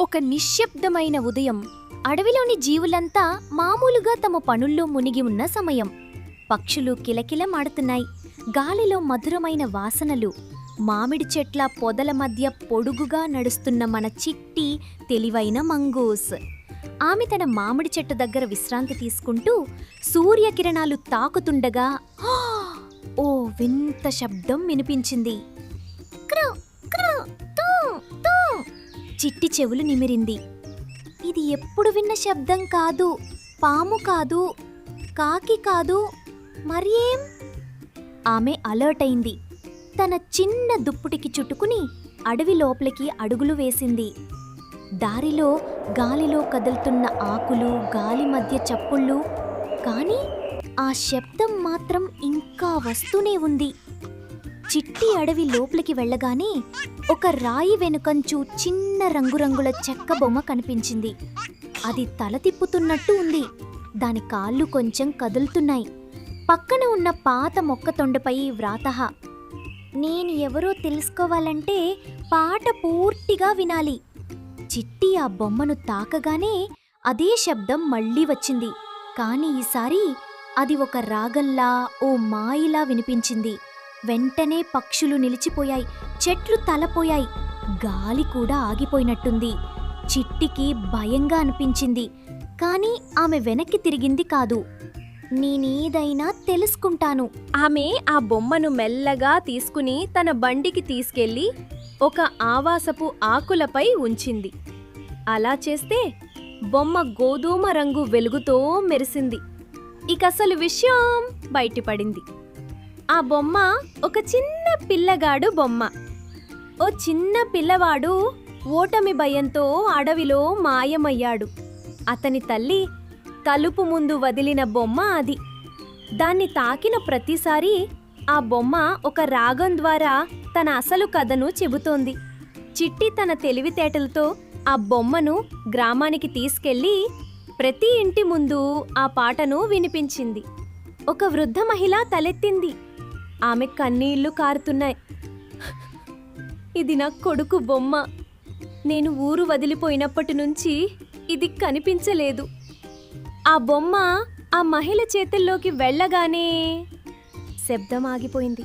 ఒక నిశ్శబ్దమైన ఉదయం. అడవిలోని జీవులంతా మామూలుగా తమ పనుల్లో మునిగి ఉన్న సమయం. పక్షులు కిలకిలమాడుతున్నాయి. గాలిలో మధురమైన వాసనలు. మామిడి చెట్ల పొదల మధ్య పొడుగుగా నడుస్తున్న మన చిట్టి తెలివైన మంగూస్. ఆమె తన మామిడి చెట్టు దగ్గర విశ్రాంతి తీసుకుంటూ సూర్యకిరణాలు తాకుతుండగా ఓ వింత శబ్దం వినిపించింది. క్రూ, చిట్టి చెవులు నిమిరింది. ఇది ఎప్పుడు విన్న శబ్దం కాదు పాము కాదు కాకి కాదు మరి ఏం? ఆమె అలర్ట్ అయింది. తన చిన్న దుప్పుటికి చుట్టుకుని అడవి లోపలికి అడుగులు వేసింది. దారిలో గాలిలో కదులుతున్న ఆకులు గాలి మధ్య చప్పుళ్ళు కానీ ఆ శబ్దం మాత్రం ఇంకా వస్తూనే ఉంది. చిట్టి అడవి లోపలికి వెళ్ళగానే ఒక రాయి వెనుకంచు చిన్న రంగురంగుల చెక్క బొమ్మ కనిపించింది. అది తల తిప్పుతున్నట్టు ఉంది. దాని కాళ్ళు కొంచెం కదులుతున్నాయి. పక్కన ఉన్న పాత మొక్క తొండపై వ్రాతహ నేను ఎవరో తెలుసుకోవాలంటే పాట పూర్తిగా వినాలి. చిట్టి ఆ బొమ్మను తాకగానే అదే శబ్దం మళ్ళీ వచ్చింది. కాని ఈసారి అది ఒక రాగల్లా ఓ మాయిలా వినిపించింది. వెంటనే పక్షులు నిలిచిపోయాయి చెట్లు తలపోయాయి గాలి కూడా ఆగిపోయినట్టుంది. చిట్టికి భయంగా అనిపించింది కానీ ఆమె వెనక్కి తిరిగింది కాదు. నేనేదైనా తెలుసుకుంటాను. ఆమె ఆ బొమ్మను మెల్లగా తీసుకుని తన బండికి తీసుకెళ్ళి ఒక ఆవాసపు ఆకులపై ఉంచింది. అలా చేస్తే బొమ్మ గోధుమ రంగు వెలుగుతో మెరిసింది. ఇకసలు విషయం బయటపడింది. ఆ బొమ్మ ఒక చిన్న పిల్లగాడు బొమ్మ. ఓ చిన్న పిల్లవాడు ఓటమి భయంతో అడవిలో మాయమయ్యాడు. అతని తల్లి తలుపు ముందు వదిలిన బొమ్మ అది. దాన్ని తాకిన ప్రతిసారి ఆ బొమ్మ ఒక రాగం ద్వారా తన అసలు కథను చెబుతోంది. చిట్టి తన తెలివితేటలతో ఆ బొమ్మను గ్రామానికి తీసుకెళ్ళి ప్రతి ఇంటి ముందు ఆ పాటను వినిపించింది. ఒక వృద్ధ మహిళ తలెత్తింది. ఆమె కన్నీళ్ళు కారుతున్నాయి. ఇది నా కొడుకు బొమ్మ. నేను ఊరు వదిలిపోయినప్పటి నుంచి ఇది కనిపించలేదు. ఆ బొమ్మ ఆ మహిళ చేతుల్లోకి వెళ్ళగానే శబ్దం ఆగిపోయింది.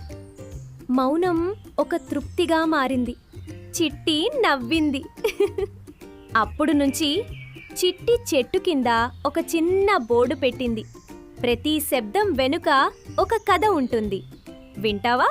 మౌనం ఒక తృప్తిగా మారింది. చిట్టి నవ్వింది. అప్పుడు నుంచి చిట్టి చెట్టు కింద ఒక చిన్న బోర్డు పెట్టింది. ప్రతి శబ్దం వెనుక ఒక కథ ఉంటుంది. వింటావా?